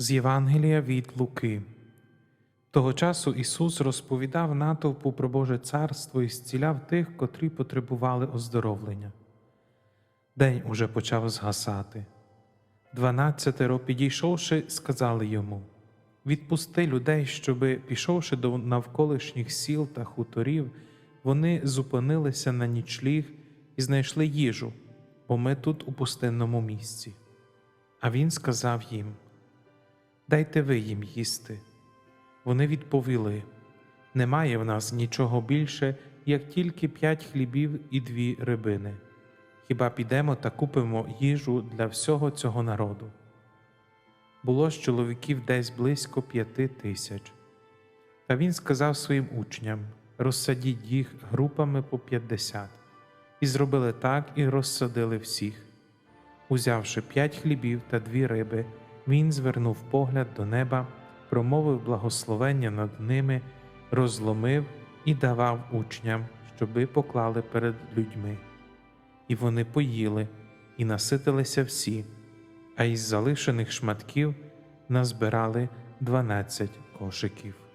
З Євангелія від Луки. Того часу Ісус розповідав натовпу про Боже царство і зціляв тих, котрі потребували оздоровлення. День уже почав згасати. Дванадцятеро, підійшовши, сказали йому Відпусти людей, щоби, пішовши до навколишніх сіл та хуторів, вони зупинилися на нічліг і знайшли їжу, бо ми тут у пустинному місці. А він сказав їм Дайте ви їм їсти. Вони відповіли Немає в нас нічого більше, як тільки п'ять хлібів і дві рибини. Хіба підемо та купимо їжу для всього цього народу? Було ж чоловіків десь близько п'яти тисяч. Та він сказав своїм учням розсадіть їх групами по п'ятдесят. І зробили так, і розсадили всіх. Узявши п'ять хлібів та дві риби, він звернув погляд до неба, промовив благословення над ними, розломив і давав учням, щоби поклали перед людьми. І вони поїли, і наситилися всі, а із залишених шматків назбирали дванадцять кошиків.